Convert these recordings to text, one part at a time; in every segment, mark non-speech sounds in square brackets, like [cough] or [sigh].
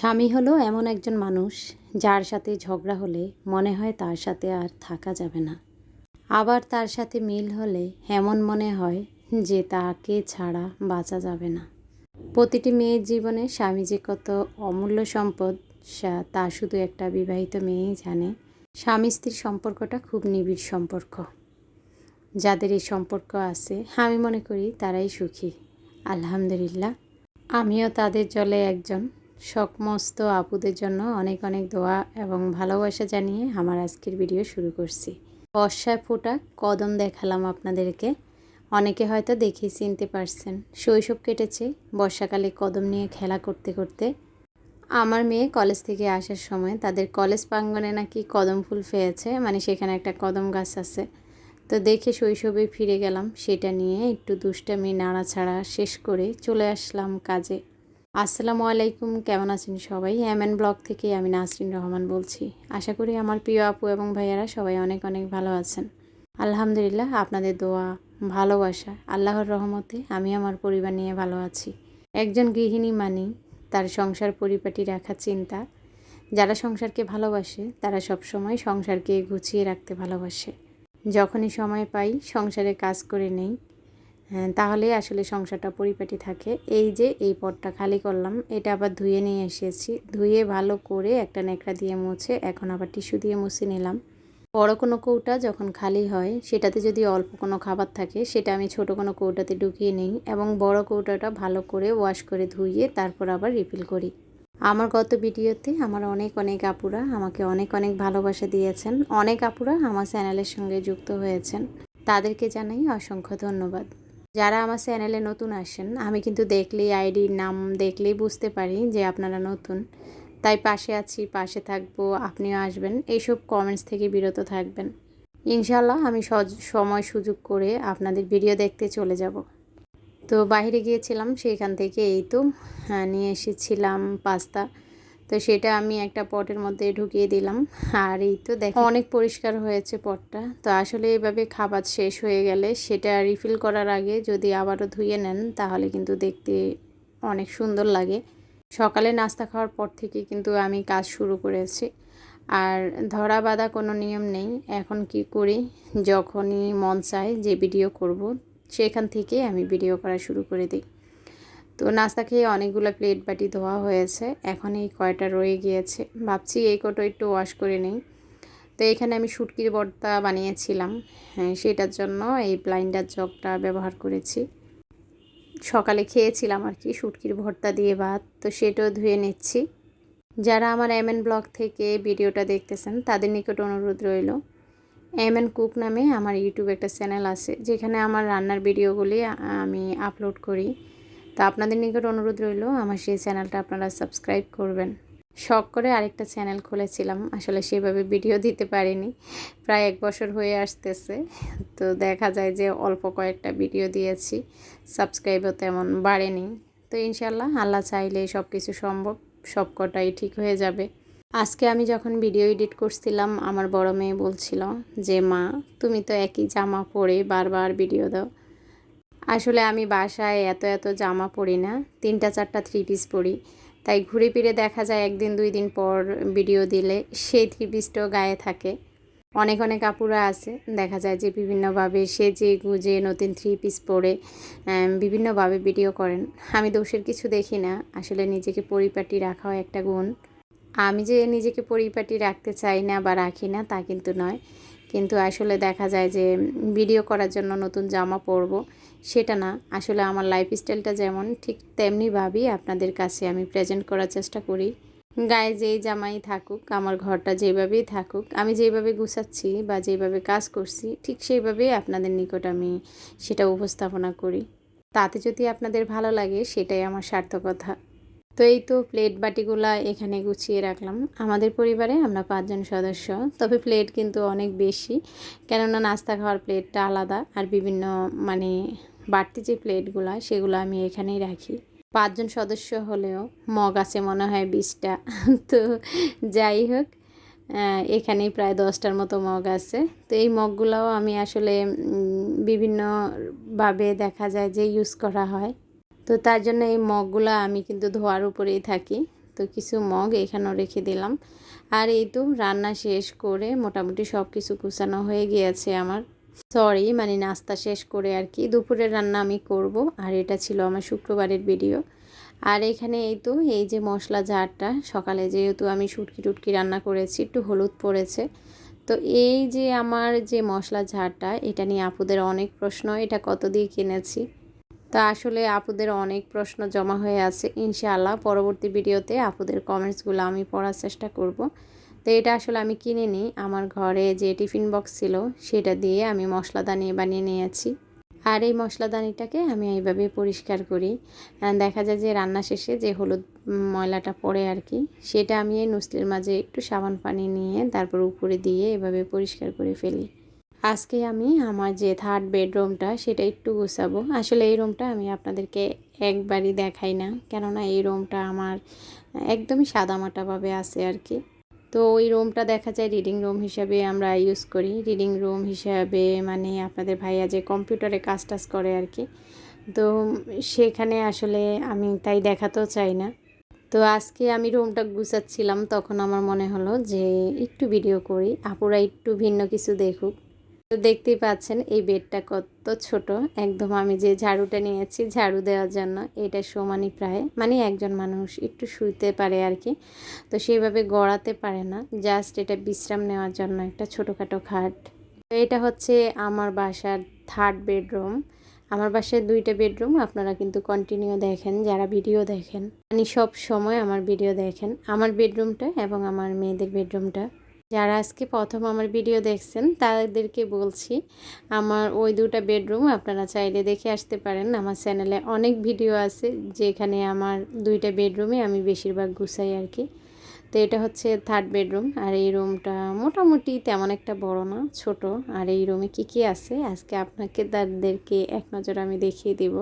স্বামী হলো এমন একজন মানুষ যার সাথে ঝগড়া হলে মনে হয় তার সাথে আর থাকা যাবে না। আবার তার সাথে মিল হলে এমন মনে হয় যে তাকে ছাড়া বাঁচা যাবে না। প্রতিটি মেয়ের জীবনে স্বামী যে কত অমূল্য সম্পদ তা শুধু একটা বিবাহিত মেয়েই জানে। স্বামী স্ত্রীর সম্পর্কটা খুব নিবিড় সম্পর্ক। যাদের এই সম্পর্ক আছে, আমি মনে করি তারাই সুখী। আলহামদুলিল্লাহ। আমিও তাদের জলে একজন। সমস্ত আপুদের জন্য অনেক অনেক দোয়া এবং ভালোবাসা জানিয়ে আমার আজকের ভিডিও শুরু করছি। বর্ষায় ফোটা কদম দেখালাম আপনাদেরকে। অনেকে হয়তো দেখে চিনতে পারছেন, শৈশব কেটেছে বর্ষাকালে কদম নিয়ে খেলা করতে করতে। আমার মেয়ে কলেজ থেকে আসার সময় তাদের কলেজ প্রাঙ্গণে নাকি কদম ফুল পেয়েছে মানে সেখানে একটা কদম গাছ আছে। তো দেখে শৈশবে ফিরে গেলাম, সেটা নিয়ে একটু দুষ্টামি, নাড়াছাড়া শেষ করে চলে আসলাম কাজে। আসসালামু আলাইকুম, কেমন আছেন সবাই? এমএন ব্লগ থেকে আমি নাসরিন রহমান বলছি। আশা করি আমার প্রিয় আপু এবং ভাইয়ারা সবাই অনেক অনেক ভালো আছেন। আলহামদুলিল্লাহ আপনাদের দোয়া, ভালোবাসা, আল্লাহর রহমতে আমি আমার পরিবার নিয়ে ভালো আছি। একজন গৃহিণী মানি তার সংসার পরিপাটি রাখার চিন্তা। যারা সংসারকে ভালোবাসে, তারা সবসময় সংসারকে গুছিয়ে রাখতে ভালোবাসে। যখনই সময় পাই, সংসারে কাজ করে নেই হ্যাঁ, তাহলে আসলে সংসারটা পরিপাটি থাকে। এই যে এই পটটা খালি করলাম এটা আবার ধুয়ে নিয়ে এসেছি। ধুয়ে ভালো করে একটা ন্যাকড়া দিয়ে মুছে এখন আবার টিস্যু দিয়ে মুছে নিলাম। বড় কোনো কৌটা যখন খালি হয় সেটাতে যদি অল্প কোনো খাবার থাকে সেটা আমি ছোট কোনো কৌটাতে ঢুকিয়ে নিই এবং বড় কৌটাটা ভালো করে ওয়াশ করে ধুইয়ে তারপর আবার রিফিল করি। আমার গত ভিডিওতে আমার অনেক অনেক আপুরা আমাকে অনেক অনেক ভালোবাসা দিয়েছেন। অনেক আপুরা আমার চ্যানেলের সঙ্গে যুক্ত হয়েছেন। তাদেরকে জানাই অসংখ্য ধন্যবাদ। যারা আমার চ্যানেলে নতুন আসেন আমি কিন্তু দেখলেই আইডির নাম দেখলেই বুঝতে পারি যে আপনারা নতুন। তাই পাশে আছি পাশে থাকব আপনিও আসবেন এইসব কমেন্টস থেকে বিরত থাকবেন। ইনশাল্লাহ আমি সময় সুযোগ করে আপনাদের ভিডিও দেখতে চলে যাব। তো বাইরে গিয়েছিলাম সেখান থেকে এই তো হ্যাঁ, নিয়ে এসেছিলাম পাস্তা। তো সেটা আমি একটা পটের মধ্যে ঢুকিয়ে দিলাম। আর এই তো দেখো, অনেক পরিষ্কার হয়েছে পটটা। তো আসলে এভাবে খাবার শেষ হয়ে গেলে সেটা রিফিল করার আগে যদি আবারও ধুয়ে নেন, তাহলে কিন্তু দেখতে অনেক সুন্দর লাগে। সকালে নাস্তা খাওয়ার পর থেকে কিন্তু আমি কাজ শুরু করেছি। আর ধরা বাঁধা কোনো নিয়ম নেই। এখন কি করি? যখনই মন চায় যে ভিডিও করব, সেখান থেকে আমি ভিডিও করা শুরু করে দিই। তো নাস্তা খেয়ে অনেকগুলো প্লেট বাটি ধোয়া হয়েছে। এখন এই কয়টা রয়ে গিয়েছে। ভাবছি এই কটো একটু ওয়াশ করে নিই। তো এখানে আমি শুটকির ভর্তা বানিয়েছিলাম। হ্যাঁ সেটার জন্য এই ব্লাইন্ডার জগটা ব্যবহার করেছি। সকালে খেয়েছিলাম আর কি শুটকির ভর্তা দিয়ে ভাত। তো সেটাও ধুয়ে নিচ্ছি। যারা আমার এমএন ব্লগ থেকে ভিডিওটা দেখতেছেন, তাদের নিকট অনুরোধ রইল। এমএন কুক নামে আমার ইউটিউব একটা চ্যানেল আছে, যেখানে আমার রান্নার ভিডিওগুলি আমি আপলোড করি। তো আপনাদের নিকট অনুরোধ রইল, আমার সেই চ্যানেলটা আপনারা সাবস্ক্রাইব করবেন। শখ করে আরেকটা চ্যানেল খুলেছিলাম, আসলে সেভাবে ভিডিও দিতে পারিনি, প্রায় এক বছর হয়ে আসতেছে। তো দেখা যায় যে অল্প কয়েকটা ভিডিও দিয়েছি, সাবস্ক্রাইবও তেমন বাড়েনি। তো ইনশাল্লাহ আল্লাহ চাইলে সব কিছু সম্ভব সব কটাই ঠিক হয়ে যাবে। আজকে আমি যখন ভিডিও এডিট করছিলাম, আমার বড় মেয়ে বলছিল যে, মা, তুমি তো একই জামা পরে বারবার ভিডিও দাও। আসলে আমি বাসায় এত এত জামা পরি না, তিনটা চারটা থ্রি পিস পরি। তাই ঘুরে ফিরে দেখা যায় একদিন দুই দিন পর ভিডিও দিলে সেই থ্রি পিসটাও গায়ে থাকে। অনেক অনেক আপুরা আছে, দেখা যায় যে বিভিন্নভাবে সেজে গুজে নতুন থ্রি পিস পরে বিভিন্নভাবে ভিডিও করেন। আমি দোষের কিছু দেখি না, আসলে নিজেকে পরিপাটি রাখাও একটা গুণ। আমি যে নিজেকে পরিপাটি রাখতে চাই না বা রাখি না তা কিন্তু নয়। কিন্তু আসলে দেখা যায় যে ভিডিও করার জন্য নতুন জামা পরবো সেটা না। আসলে আমার লাইফস্টাইলটা যেমন, ঠিক তেমনিভাবেই আপনাদের কাছে আমি প্রেজেন্ট করার চেষ্টা করি। গায়ে যেই জামাই থাকুক, আমার ঘরটা যেভাবেই থাকুক, আমি যেভাবে গুছাচ্ছি বা যেভাবে কাজ করছি, ঠিক সেইভাবেই আপনাদের নিকট আমি সেটা উপস্থাপনা করি। তাতে যদি আপনাদের ভালো লাগে, সেটাই আমার সার্থকতা তো এই তো প্লেট বাটিগুলা এখানে গুছিয়ে রাখলাম। আমাদের পরিবারে আমরা পাঁচজন সদস্য, তবে প্লেট কিন্তু অনেক বেশি। কেননা নাস্তা খাওয়ার প্লেটটা আলাদা আর বিভিন্ন মানে বাড়তি যে প্লেটগুলো হয় সেগুলো আমি এখানেই রাখি। পাঁচজন সদস্য হলেও মগ আছে মনে হয় বিশটা। [laughs] তো যাই হোক আহ, এখানেই প্রায় দশটার মতো মগ আছে। তো এই মগগুলোও আমি আসলে বিভিন্নভাবে দেখা যায় যে ইউজ করা হয়। তো তার জন্য এই মগগুলো আমি কিন্তু ধোয়ার উপরেই থাকি। তো কিছু মগ এখানেও রেখে দিলাম। আর এই তো রান্না শেষ করে মোটামুটি সব কিছু গুছানো হয়ে গিয়েছে আমার। সরি মানে নাস্তা শেষ করে আর কি দুপুরের রান্না আমি করব। আর এটা ছিল আমার শুক্রবারের ভিডিও আর এখানে এই তো, এই যে মশলা ঝাড়টা সকালে যেহেতু আমি শুটকি টুটকি রান্না করেছি, একটু হলুদ পড়েছে। তো এই যে আমার যে মশলা ঝাড়টা এটা নিয়ে আপুদের অনেক প্রশ্ন, এটা কত দিয়ে কিনেছি? তা আসলে আপুদের অনেক প্রশ্ন জমা হয়ে আছে, ইনশাআল্লাহ। পরবর্তী ভিডিওতে আপুদের কমেন্টসগুলো আমি পড়ার চেষ্টা করব। তো এটা আসলে আমি কিনে নিই। আমার ঘরে যে টিফিন বক্স ছিল, সেটা দিয়ে আমি মশলাদানি বানিয়ে নিয়েছি। আর এই মশলাদানিটাকে আমি এইভাবে পরিষ্কার করি। দেখা যায় যে রান্না শেষে যে হলুদ ময়লাটা পড়ে আর কি, সেটা আমি এই নুসলির মাঝে একটু সাবান পানি নিয়ে তারপর উপরে দিয়ে এভাবে পরিষ্কার করে ফেলি। আজকে আমি আমার যে থার্ড বেডরুমটা সেটা একটু গুছাবো। আসলে এই রুমটা আমি আপনাদেরকে একবারই দেখাই না। কেননা এই রুমটা আমার একদমই সাদামাটাভাবে আছে আর কি। তো ওই রুমটা দেখা যায় রিডিং রুম হিসাবে আমরা ইউজ করি। রিডিং রুম হিসাবে মানে আপনাদের ভাইয়া যে কম্পিউটারে কাজ টাজ করে আর কি তো সেখানে আসলে আমি তাই দেখাতেও চাই না। তো আজকে আমি রুমটা গুছাচ্ছিলাম, তখন আমার মনে হলো যে একটু ভিডিও করি। আপুরা একটু ভিন্ন কিছু দেখুক। তো দেখতেই পাচ্ছেন এই বেডটা কত ছোট। একদম আমি যে ঝাড়ুটা নিয়েছি, ঝাড়ু দেওয়ার জন্য এটা সমানই প্রায় মানে একজন মানুষ একটু শুইতে পারে আর কি। তো সেইভাবে গড়াতে পারে না, জাস্ট এটা বিশ্রাম নেওয়ার জন্য একটা ছোটোখাটো খাট। তো এটা হচ্ছে আমার বাসার থার্ড বেডরুম। আমার বাসায় দুইটা বেডরুম, আপনারা কিন্তু কন্টিনিউ দেখেন, যারা ভিডিও দেখেন। মানে সব সময় আমার ভিডিও দেখেন। আমার বেডরুমটা এবং আমার মেয়েদের বেডরুমটা। যারা আজকে প্রথম আমার ভিডিও দেখছেন, তাদেরকে বলছি, আমার ওই দুটা বেডরুম আপনারা চাইলে দেখে আসতে পারেন। আমার চ্যানেলে অনেক ভিডিও আছে যেখানে আমার দুইটা বেডরুমে আমি বেশিরভাগ গুছাই আর কি। তো এটা হচ্ছে থার্ড বেডরুম, আর এই রুমটা মোটামুটি তেমন একটা বড় না, ছোট। আর এই রুমে কি কি আছে, আজকে আপনাকে তাদেরকে এক নজর আমি দেখিয়ে দিব।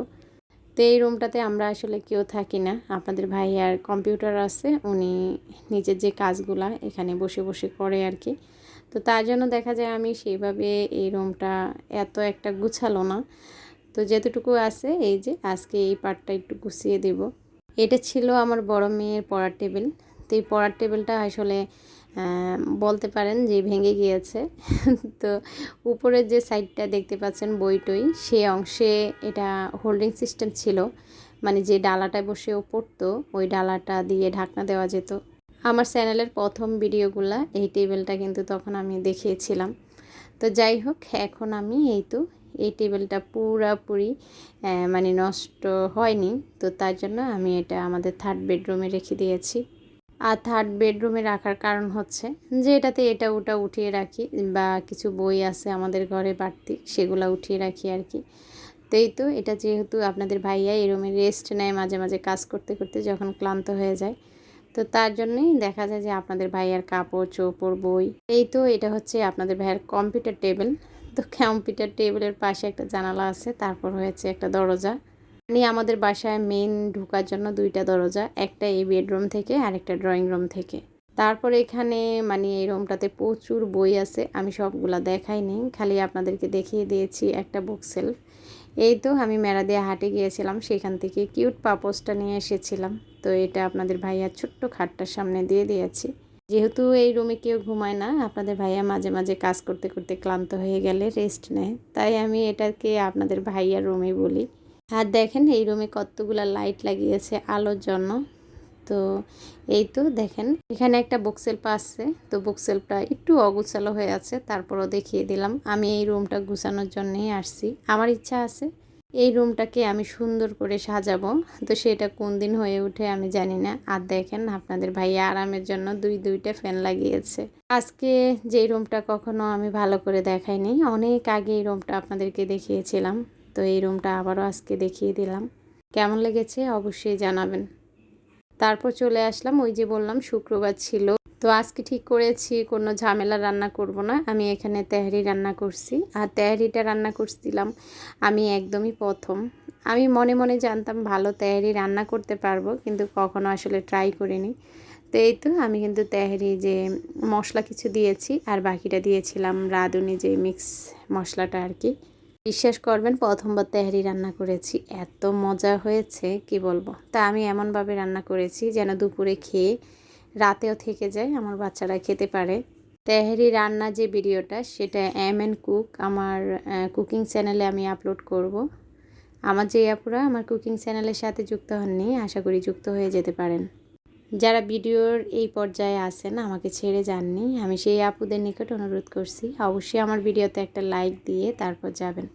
তো এই রুমটাতে আমরা আসলে কেউ থাকি না। আপনাদের ভাই আর কম্পিউটার আছে, উনি নিজের যে কাজগুলা এখানে বসে বসে করে আর কি তো তার জন্য দেখা যায় আমি সেইভাবে এই রুমটা এত একটা গুছালো না। তো যেতটুকু আছে, এই যে আজকে এই পার্টটা একটু গুছিয়ে দেব। এটা ছিল আমার বড় মেয়ের পড়ার টেবিল। তো এই পড়ার টেবিলটা আসলে বলতে পারেন যে ভেঙে গিয়েছে। [laughs] তো উপরের যে সাইডটা দেখতে পাচ্ছেন বইটই, সে অংশে এটা হোল্ডিং সিস্টেম ছিল। মানে যে ডালাটায় বসে ও পড়তো, ওই ডালাটা দিয়ে ঢাকনা দেওয়া যেত। আমার চ্যানেলের প্রথম ভিডিওগুলা এই টেবিলটা কিন্তু তখন আমি দেখিয়েছিলাম। তো যাই হোক, এখন আমি এই তো, এই টেবিলটা পুরাপুরি মানে নষ্ট হয়নি। তো তার জন্য আমি এটা আমাদের থার্ড বেডরুমে রেখে দিয়েছি। আর থার্ড বেডরুমে রাখার কারণ হচ্ছে যে এটাতে এটা ওটা উঠিয়ে রাখি বা কিছু বই আছে আমাদের ঘরে বাড়তি, সেগুলো উঠিয়ে রাখি আর কি তো এই তো এটা যেহেতু আপনাদের ভাইয়া এই রুমে রেস্ট নেয় মাঝে মাঝে কাজ করতে করতে যখন ক্লান্ত হয়ে যায়, তো তার জন্যই দেখা যায় যে আপনাদের ভাইয়ার কাপড়, চোপড়, বই, এই তো এটা হচ্ছে আপনাদের ভাইয়ার কম্পিউটার টেবিল তো কম্পিউটার টেবিলের পাশে একটা জানালা আছে, তারপর হয়েছে একটা দরজা। মানে আমাদের বাসায় মেন ঢোকার জন্য দুইটা দরজা, একটা এই বেডরুম থেকে আর একটা ড্রয়িং রুম থেকে। তারপর এখানে মানে এই রুমটাতে প্রচুর বই আছে, আমি সবগুলা দেখাইনি খালি আপনাদেরকে দেখিয়ে দিয়েছি একটা বুক সেলফ এই তো আমি মেরা দিয়ে হাটে গিয়েছিলাম, সেখান থেকে কিউট পাপোসটা নিয়ে এসেছিলাম। তো এটা আপনাদের ভাইয়ার ছোট্ট খাটটার সামনে দিয়ে দিয়েছি। যেহেতু এই রুমে কেউ ঘুমায় না, আপনাদের ভাইয়া মাঝে মাঝে কাজ করতে করতে ক্লান্ত হয়ে গেলে রেস্ট নেয়। তাই আমি এটাকে আপনাদের ভাইয়ার রুমে বলি। আর দেখেন এই রুমে কতগুলো লাইট লাগিয়েছে আলোর জন্য। তো এই তো দেখেন, এখানে একটা বুকসেলফ আসছে তো বুকসেলফটা একটু অগুছালো হয়ে আছে, তারপরও দেখিয়ে দিলাম। আমি এই রুমটা গুছানোর জন্যই আসছি। আমার ইচ্ছা আছে এই রুমটাকে আমি সুন্দর করে সাজাবো। তো সেটা কোন দিন হয়ে উঠে আমি জানি না। আর দেখেন আপনাদের ভাইয়া আরামের জন্য দুই, দুইটা ফ্যান লাগিয়েছে। আজকে যে রুমটা কখনো আমি ভালো করে দেখাইনি, অনেক আগে এই রুমটা আপনাদেরকে দেখিয়েছিলাম। তো এই রুমটা আবারও আজকে দেখিয়ে দিলাম। কেমন লেগেছে অবশ্যই জানাবেন। তারপর চলে আসলাম, ওই যে বললাম শুক্রবার ছিল। তো আজকে ঠিক করেছি, কোনো ঝামেলা রান্না করব না। আমি এখানে তেহারি রান্না করছি। আর তেহারিটা রান্না করছিলাম আমি একদমই প্রথম। আমি মনে মনে জানতাম ভালো তেহারি রান্না করতে পারব, কিন্তু কখনো আসলে ট্রাই করিনি। তো এই তো আমি কিন্তু তেহারি যে মশলা কিছু দিয়েছি, আর বাকিটা দিয়েছিলাম রাঁধুনি যে মিক্স মশলাটা আর কি। বিশ্বাস করবেন, প্রথমবার তেহারি রান্না করেছি। এত মজা হয়েছে, কি বলব? তা আমি এমনভাবে রান্না করেছি যেন দুপুরে খেয়ে রাতেও থেকে যায়, আমার বাচ্চারা খেতে পারে। তেহারি রান্না যে ভিডিওটা, সেটা এম এন কুক আমার কুকিং চ্যানেলে আমি আপলোড করব। আমার যে আপুরা আমার কুকিং চ্যানেলের সাথে যুক্ত হননি, আশা করি যুক্ত হয়ে যেতে পারেন। যারা ভিডিওর এই পর্যায়ে আছেন, আমাকে ছেড়ে যাননি। আমি সেই আপুদের নিকট অনুরোধ করছি, অবশ্যই আমার ভিডিওতে একটা লাইক দিয়ে তারপর যাবেন।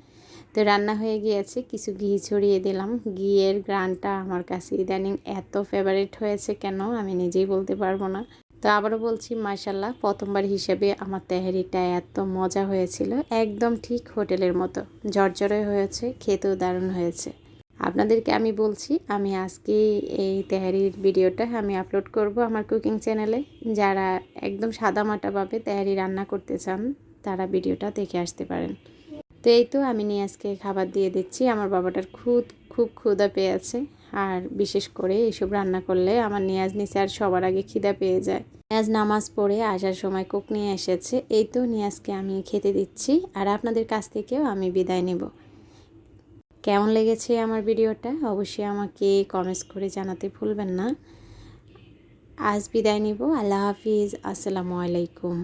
তো রান্না হয়ে গিয়েছে, কিছু ঘি ছড়িয়ে দিলাম। ঘিয়ের গ্রানটা আমার কাছে ইদানিং এত ফেভারিট হয়েছে কেন আমি নিজেই বলতে পারব না। তো আবারও বলছি মার্শাল্লাহ প্রথমবার হিসেবে আমার তেহারিটা এত মজা হয়েছিল, একদম ঠিক হোটেলের মতো। ঝরঝরে হয়েছে, খেতেও দারুণ হয়েছে। আপনাদেরকে আমি বলছি, আমি আজকে এই তেহারির ভিডিওটা আমি আপলোড করব আমার কুকিং চ্যানেলে যারা একদম সাদামাটাভাবে তেহারি রান্না করতে চান, তারা ভিডিওটা দেখে আসতে পারেন। তো এই তো আমি নিয়ে আজকে খাবার দিয়ে দিচ্ছি। আমার বাবাটার খুব খুব ক্ষুদা পেয়ে আছে আর বিশেষ করে এইসব রান্না করলে আমার নিয়াজ নিচে আর সবার আগে খিদা পেয়ে যায়। নিয়াজ নামাজ পড়ে আসার সময় কোক নিয়ে এসেছে। এই তো নিয়াজকে আমি খেতে দিচ্ছি। আর আপনাদের কাছ থেকেও আমি বিদায় নেব। কেমন লেগেছে আমার ভিডিওটা? অবশ্যই আমাকে কমেন্টস করে জানাতে ভুলবেন না। আজ বিদায় নিব। আল্লাহ হাফিজ। আসসালামু আলাইকুম।